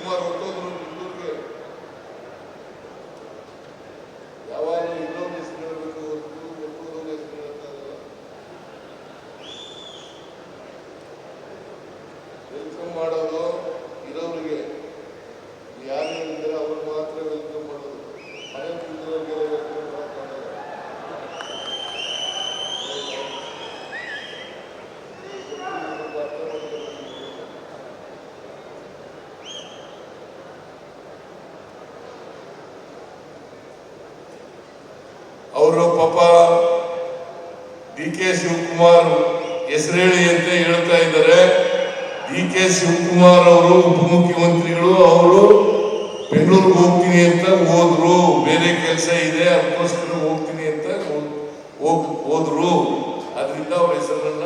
ಸುಮಾರು ಹತ್ತೊಂದು ಇನ್ನೂರಿಗೆ ಯಾವಾಗ ಇನ್ನೊಂದು ಹೆಸರು ಹೇಳಬೇಕು ಹೊರತು ಮಾಡೋದು ಅವರು ಪಾಪ ಡಿ ಕೆ ಶಿವಕುಮಾರ್ ಹೆಸರೇಳಿ ಅಂತ ಹೇಳ್ತಾ ಇದ್ದಾರೆ. ಡಿ ಕೆ ಶಿವಕುಮಾರ್ ಅವರು ಉಪಮುಖ್ಯಮಂತ್ರಿಗಳು, ಅವರು ಬೆಂಗಳೂರಿಗೆ ಹೋಗ್ತೀನಿ ಅಂತ ಹೋದ್ರು. ಬೇರೆ ಕೆಲಸ ಇದೆ, ಅದಕ್ಕೋಸ್ಕರ ಹೋಗ್ತೀನಿ ಅಂತ ಹೋದ್ರು. ಅದರಿಂದ ಅವ್ರ ಹೆಸರನ್ನ